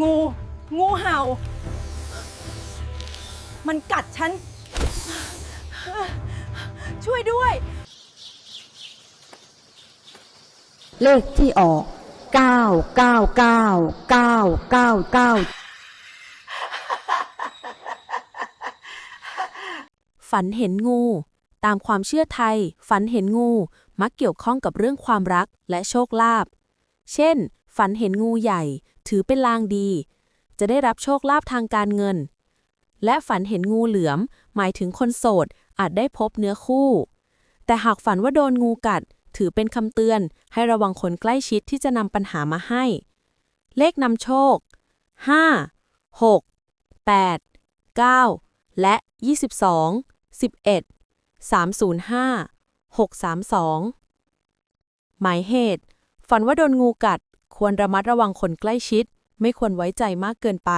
งู งูเห่า มันกัดฉัน ช่วยด้วย เลขที่ออก 999 999 ฝันเห็นงู ตามความเชื่อไทย ฝันเห็นงู มักเกี่ยวข้องกับเรื่องความรักและโชคลาภ เช่น ฝันเห็นงูใหญ่ ถือเป็นลางดี จะได้รับโชคลาภทางการเงิน และฝันเห็นงูเหลือม หมายถึงคนโสดอาจได้พบเนื้อคู่ แต่หากฝันว่าโดนงูกัด ถือเป็นคำเตือน ให้ระวังคนใกล้ชิดที่จะนำปัญหามาให้ เลขนำโชค 5 6 8 9 และ 22 11 305 632 หมายเหตุ ฝันว่าโดนงูกัด ควรระมัดระวังคนใกล้ชิด ไม่ควรไว้ใจมากเกินไป